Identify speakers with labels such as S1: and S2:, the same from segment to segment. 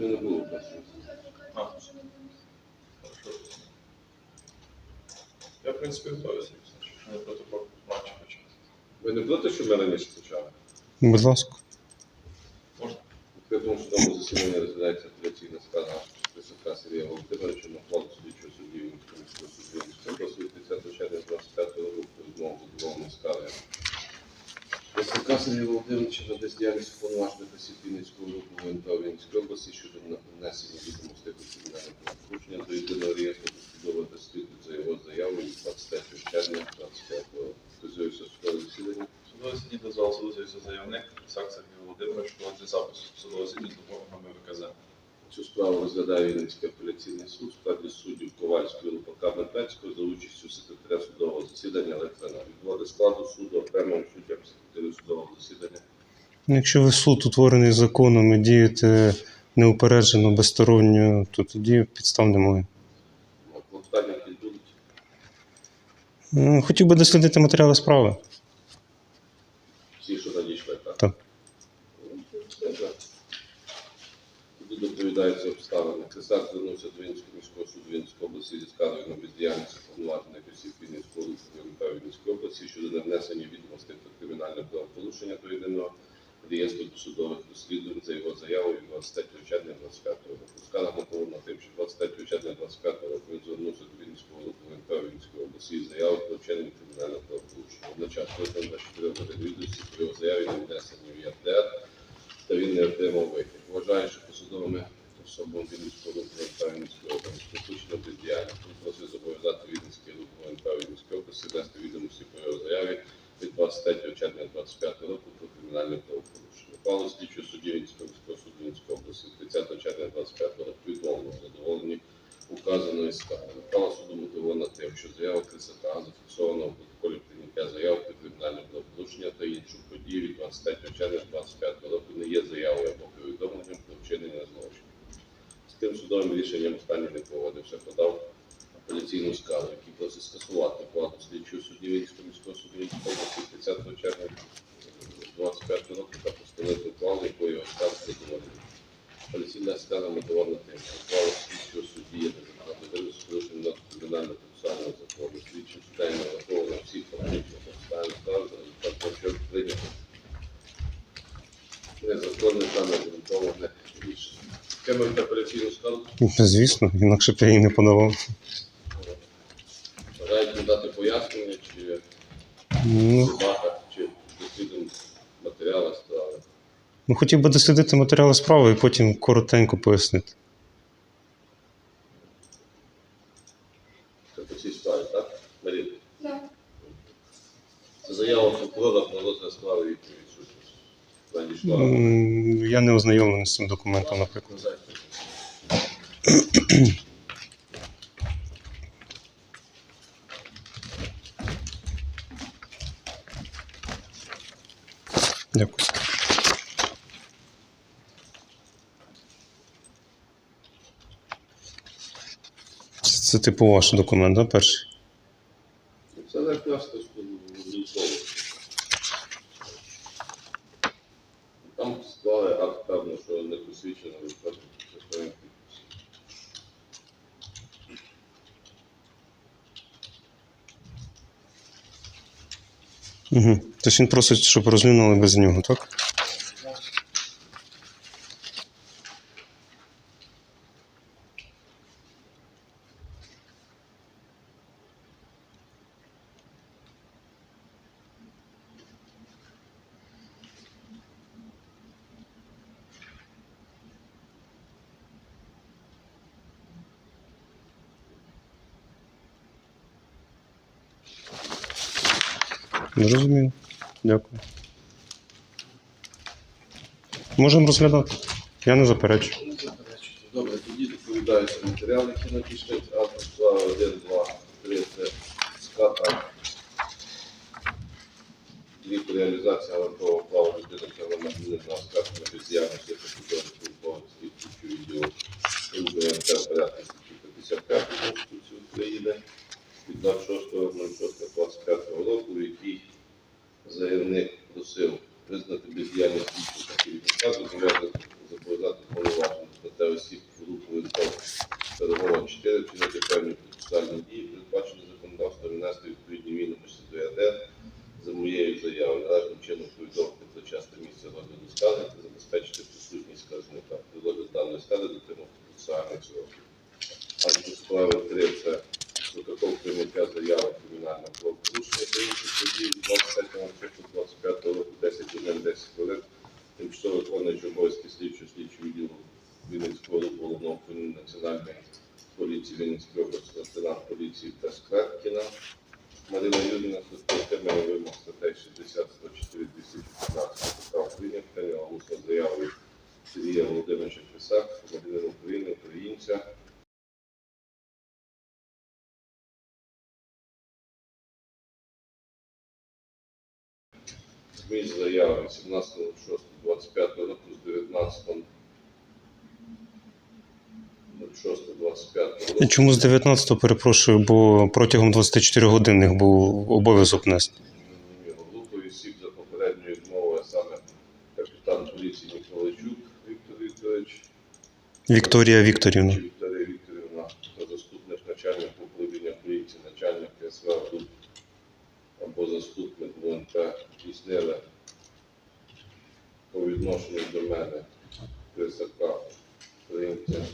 S1: мене не було першого.
S2: Я, в принципі, готовий, не проти матчу почати.
S1: Ви не проти, що ми раніше почали?
S3: Будь ласка.
S2: Можна?
S1: Я думаю, що тому засіданні розглядається апеляційна скарга Писака Сергія Володимировича на плану слідчого судді суду Вінницького області від 30 червня 25 року про відмову задоволеної скарги. Писака Сергія Володимировича на бездіяльність повноважних осіб Вінницького року ВНП Вінницької області щодо внесення відомостей до кримінального правопорушення до єдиного реєстру судового досліду за його заявою від 23 червня 25 року. Стосується судового засідання.
S2: Судове засідання дозволу суду з'явився заявник Сак Сергій Володимирович, проводить запис судового засідання з допомогою ВКЗ.
S1: Цю справу розглядає Вінницький апеляційний суд в складі суддів Ковальського Лупака Медведського за участю секретаря судового засідання Литвина. Відводи складу суду окремим суддям секретарю судового засідання.
S3: Ну, Якщо ви суд утворений законом і дієте неупереджено, безсторонньо, то тоді підстав немає.
S1: Ну, Клопотання які будуть.
S3: Е, Хотів би дослідити матеріали справи.
S1: Всі, що надійшли, так?
S3: Так.
S1: Ну, добре. Тоді доповідаються обставини. Кресак звернувся до Вінницького міського суду Вінницької області зі скаргою на бездіяльність повноважених осіб Вінницького руху Вінницької області щодо невнесення відомостей про кримінальне правопорушення до єдиного реєстру досудових розслідувань за його заявою від 23 червня 25 року. Скарга мотивована тим, що 23 червня 25 року він звернувся до Вінницького руху Вінницької області із заявою про вчинення кримінального правопорушення. Одночасно 24 годин відомості про його заяві не внесені в ЄРДР, та він не отримав вихід. Вважає, що посадовими особами Вінницького руху ВНП Вінницької області допущено бездіяльність. Він просить зобов'язати Вінницький рух ВНП Вінницької області вести відомості про його заяві від 23 червня 25 року про кримінальне правопорушення. Пало слідчого судді Вінницького міського суду Вінницької області 30 червня 25 року відмовлено задоволені указаної скарги. Право суду мотивовано тим, що заява Крисака зафіксована в протоколі прийняття заяв про кримінальне правопорушення та іншу подію від 23 червня 25 року не є заявою або повідомленням про вчинення злочину. З тим судовим рішенням останній не погодився, подав апеляційну скаргу, який просить скасувати плату слідчого судді Вінницького міського суду області 30 червня 25 року та постановити якою його скарг задоволена. Апеляційна скарга мотивована тим, що
S3: Звісно, інакше б я її не подавав.
S1: Бажаєте дати пояснення, чи
S3: Ну,
S1: чи дослідимо матеріали справи?
S3: ну, хотів би дослідити матеріали справи і потім коротенько пояснити.
S1: Це по цій справі, так? Марія?
S4: Так.
S1: Це заява прокурора про розгляд справи відповідь.
S3: М, Я не ознайомлений з цим документом, наприклад. Дякую. Це, типу ваш документ, да, перший? Тобто він просить, щоб розглянули без нього, так? Зрозуміло. Дякую. Можемо розглядати. Я не заперечую.
S1: Добре, тоді доповідаються матеріали, які надійшли. адрес справи 1, 2, 3, це ската. Дві реалізація авантового права людини та громадянина скарги на бездіяльність посудових службових слідчих відділу УБНТ порядку статті 55 Конституції України від 26.06.25 року, в якій заявник просив визнати бездіяльність слідчого та керівника, зобов'язати зобов'язати повноваження статтею стали дотримувати процесуальних сроків. А до справи 3 це протокол прийняття заяви кримінального правопорушення та інших подій 23 числа 25 року 10 годин 10 хвилин. Тимчасово виконуючи обов'язки слідчого слідчого відділу Вінницького руху головного управління національної поліції Вінницької області, лейтенант поліції. Марина Юріна дотримує вимог статей 60, 104, 215 КК України, прийняла усну заяву Сергія Володимировича Крисак, громадянина України, українця. Зміст заяви 18.06.25 року з 19 06.25
S3: І чому з 19-го перепрошую, бо протягом 24 годин їх був обов'язок нести.
S1: Групою осіб за попередньою відмовою, саме капітан поліції Миколайчук Віктор Вікторович,
S3: Вікторія Вікторівна.
S1: Вікторія Вікторівна заступник начальника управління поліції, начальник СВ або заступник ВНП здійснили по відношенню до мене Крисака Українця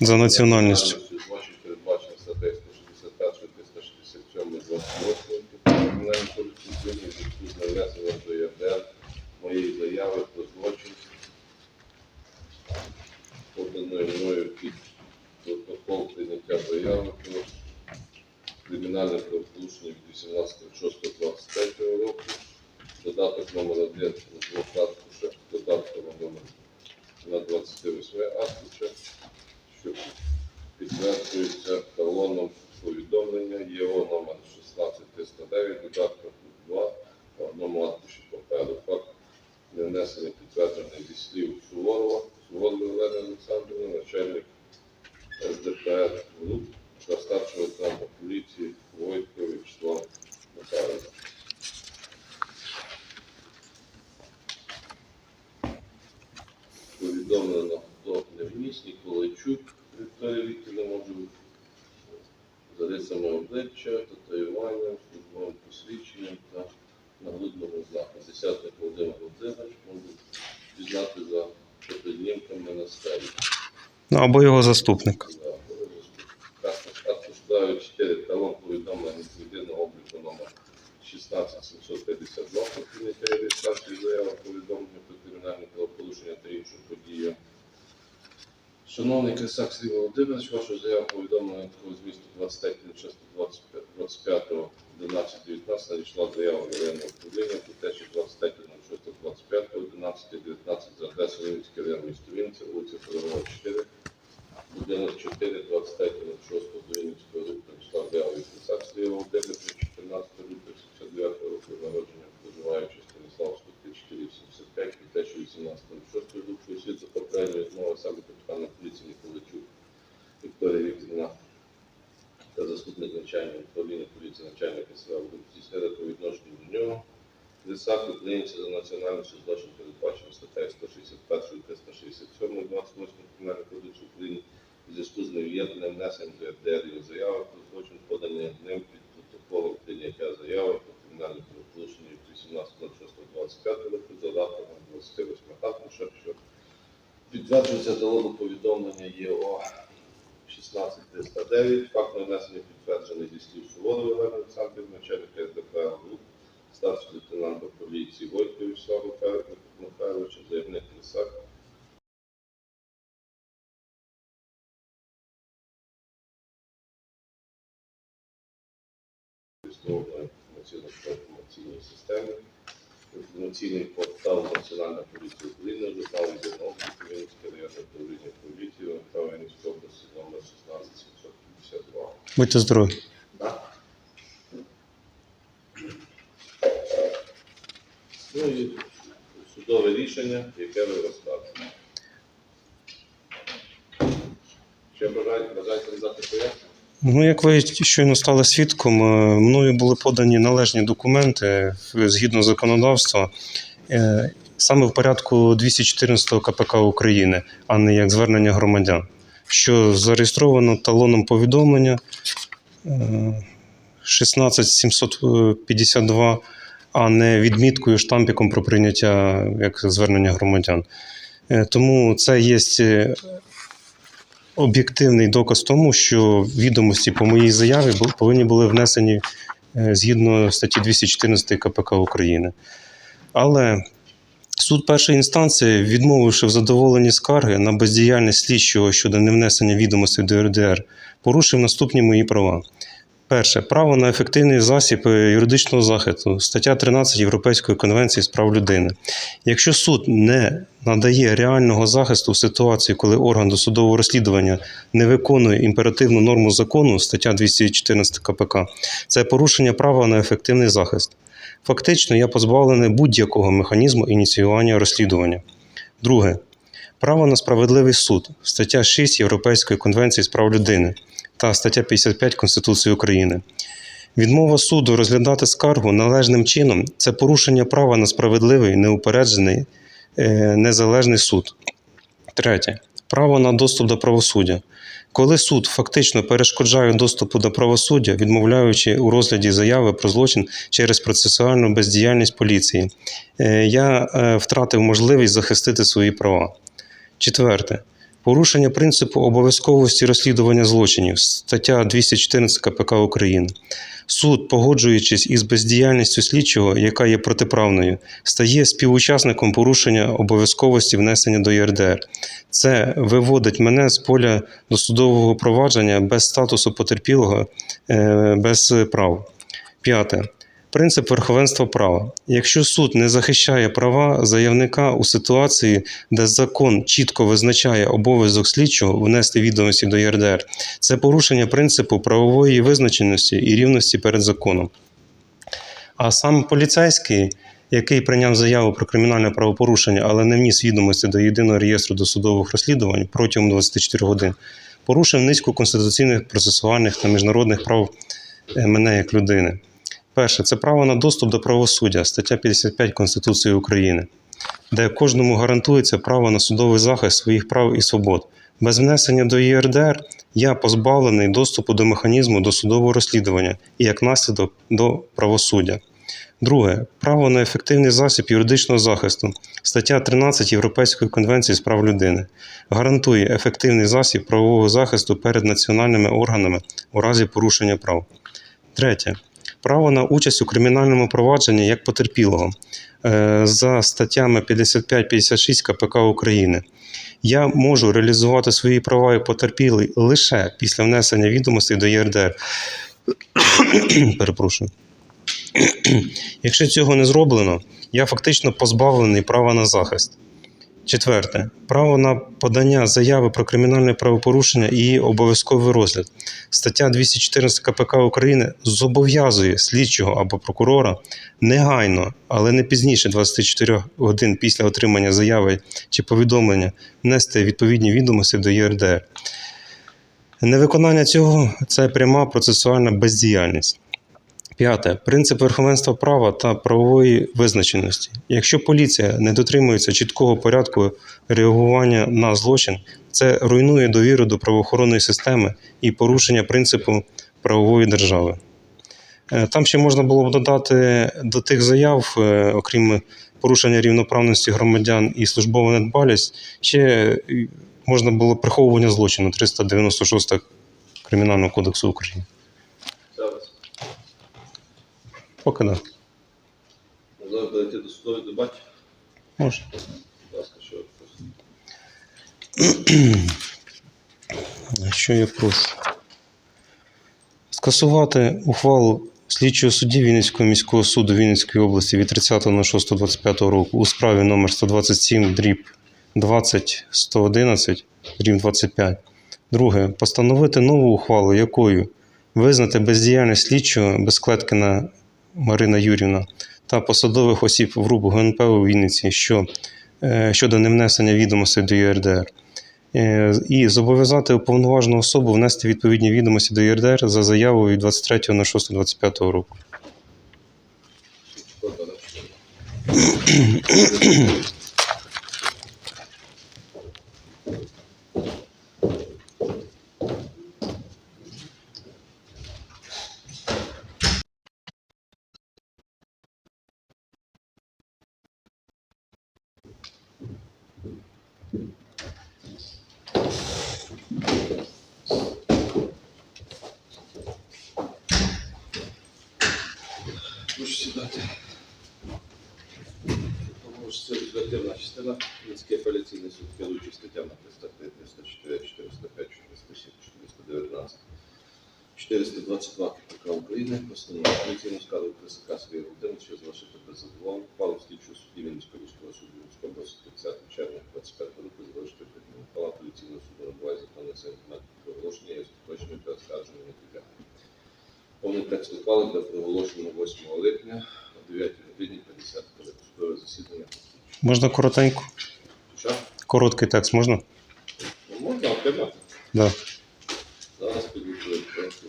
S3: За національністю.
S1: Моєї передбачено статтею 161, 367, 28 Кримінального кодексу України в зв'язку з нанесенням до ЄРДР моєї заяви про злочин, поданої мною під протокол прийняття заяви про кримінальне правопорушення від 18.06.23 року, додаток номер 1 на двох аркушах, додатком номер на 28 аркушах, що підтверджується талоном повідомлення ЄО номер 16309, додаток 2 на одному аркуші паперу. Факт не внесений підтверджений зі слів Суворова, Суворова Олени Олександрівни, начальник СДПР ГРУП та старшого лейтенанта поліції Войтко Вячеслав Михайлович. Повідомлено до невмісні Колайчук Вікторія Вікторівна може за рисами обличчя, татуюванням, посвідченням та нагрудному знаку. Десятник Володимир Володимирович може пізнати за фотознімками на стелі.
S3: Ну, або його заступник.
S1: Також 4 талон повідомлення від єдиного обліку номер 16752 про прийняття і заяви повідомлення про кримінальне правопорушення та іншу подію. Шановний Крисак Сергій Володимирович, вашу заяву повідомлення такого змісту 23 25 11 19 надійшла заява воєнного управління про те, що 23 25 11 19 за адресою Вінницький район місто Вінниця, вулиця Федорова 4, будинок 4, 23 6 до Вінницького руху надійшла заява від Крисак Сергія Володимировича 14 лютого 79 року народження, проживаючи в Станіславську 3485, і те, що 18 6 року освіт за попередньою змови саме капітана поліції Ніколайчук Вікторія Вікторівна та заступник начальника управління поліції начальника СВ здійснили по відношенню до нього. Лисак українця за національністю злочин передбачено статтею 161 367 28 Кримінального кодексу України у зв'язку з невірним внесенням до РДР його заяви про злочин, поданий ним під протоколом прийняття заяви про кримінальне правопорушення від 18.06.25 року з додатком 28 аркуша, що підтверджується залогу повідомлення ЄО 16309, факт нанесення підтверджений зі слів Суворова Олени Олександрівни, начальника СДП старший лейтенант поліції Войтко Вячеслава Михайловича, заявник Лисак. Існованої інформаційно-інформаційній системі. Інформаційний портал Національної поліції України журнал єдиного обліку районне управління поліції Вінницької області номер 16752.
S3: Будьте здорові.
S1: Ну і судове рішення, яке ви розказуєте. Ще бажаєте, надати пояснення?
S3: Ну, як ви щойно стали свідком, е, мною були подані належні документи згідно законодавства, е, саме в порядку 214 КПК України, а не як звернення громадян, що зареєстровано талоном повідомлення е, 16752, а не відміткою штампіком про прийняття як звернення громадян. Е, Тому це є е, об'єктивний доказ тому, що відомості по моїй заяві повинні були внесені е, згідно статті 214 КПК України. Але суд першої інстанції, відмовивши в задоволенні скарги на бездіяльність слідчого щодо невнесення відомостей до РДР, порушив наступні мої права. Перше право на ефективний засіб е, юридичного захисту, стаття 13 Європейської конвенції з прав людини. Якщо суд не надає реального захисту в ситуації, коли орган досудового розслідування не виконує імперативну норму закону, стаття 214 КПК, це порушення права на ефективний захист. Фактично, я позбавлений будь-якого механізму ініціювання розслідування. Друге. Право на справедливий суд, стаття 6 Європейської конвенції з прав людини та стаття 55 Конституції України. Відмова суду розглядати скаргу належним чином це порушення права на справедливий, неупереджений, е, незалежний суд. Третє. Право на доступ до правосуддя. Коли суд фактично перешкоджає доступу до правосуддя, відмовляючи у розгляді заяви про злочин через процесуальну бездіяльність поліції, е, я е, втратив можливість захистити свої права. Четверте. Порушення принципу обов'язковості розслідування злочинів, стаття 214 КПК України. Суд, погоджуючись із бездіяльністю слідчого, яка є протиправною, стає співучасником порушення обов'язковості внесення до ЄРДР. Це виводить мене з поля досудового провадження без статусу потерпілого, е, без прав. П'яте. Принцип верховенства права. Якщо суд не захищає права заявника у ситуації, де закон чітко визначає обов'язок слідчого внести відомості до ЄРДР, це порушення принципу правової визначеності і рівності перед законом. А сам поліцейський, який прийняв заяву про кримінальне правопорушення, але не вніс відомості до єдиного реєстру досудових розслідувань протягом 24 годин, порушив низку конституційних, процесуальних та міжнародних прав е, мене як людини. Перше це право на доступ до правосуддя, стаття 55 Конституції України, де кожному гарантується право на судовий захист своїх прав і свобод. Без внесення до ЄРДР я позбавлений доступу до механізму досудового розслідування і як наслідок до правосуддя. Друге право на ефективний засіб юридичного захисту, стаття 13 Європейської конвенції з прав людини, гарантує ефективний засіб правового захисту перед національними органами у разі порушення прав. Третє право на участь у кримінальному провадженні як потерпілого е, за статтями 55-56 КПК України. Я можу реалізувати свої права як потерпілий лише після внесення відомостей до ЄРДР. Перепрошую. Якщо цього не зроблено, я фактично позбавлений права на захист. Четверте. Право на подання заяви про кримінальне правопорушення і її обов'язковий розгляд. Стаття 214 КПК України зобов'язує слідчого або прокурора негайно, але не пізніше 24 годин після отримання заяви чи повідомлення внести відповідні відомості до ЄРДР. Невиконання цього це пряма процесуальна бездіяльність. П'яте. Принцип верховенства права та правової визначеності. Якщо поліція не дотримується чіткого порядку реагування на злочин, це руйнує довіру до правоохоронної системи і порушення принципу правової держави. Е, Там ще можна було б додати до тих заяв, е, окрім порушення рівноправності громадян і службова недбалість, ще е, можна було приховування злочину 396 Кримінального кодексу України.
S1: Зараз.
S3: Поки да.
S1: Можна перейти до судових дебатів.
S3: Можна.
S1: Будь ласка, що щось.
S3: Що я прошу? Скасувати ухвалу слідчого судді Вінницького міського суду Вінницької області від 30.06.25 року у справі номер 127 дріб 20 111 дріб 25. Друге. Постановити нову ухвалу, якою визнати бездіяльність слідчого Безклеткіна Марина Юрівна та посадових осіб в групу ГНП у Вінниці що, е, щодо невнесення відомостей до ЄРДР. Е, і зобов'язати уповноважену особу внести відповідні відомості до ЄРДР за заявою від 23.06.25 року.
S1: Хто далі? Прошу сідати. Тому що це частина. Мінський апеляційний суд керуючий статтями 303, 304, 405, 407, 419, 422 КПК України, постанова апеляційного складу КСК Сергія Володимировича залишити без задоволення, ухвалу слідчого судді Вінницького міського суду Вінницької області 30 червня 25 року залишити прикладом. Ухвала апеляційного суду набуває законних сентиментів проголошення і остаточної та оскарження не підлягає. Повний текст ухвали буде проголошено 8 липня о 9 годині 50 хвилин. Судове засідання.
S3: Можна коротенько?
S1: Що?
S3: Короткий текст можна?
S1: Ну, можна отримати.
S3: Да.
S1: Зараз підготую текст.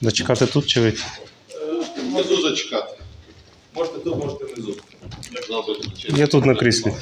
S3: Зачекати тут чи ви?
S2: Внизу зачекати. Можете тут, можете внизу.
S3: Я тут на кріслі.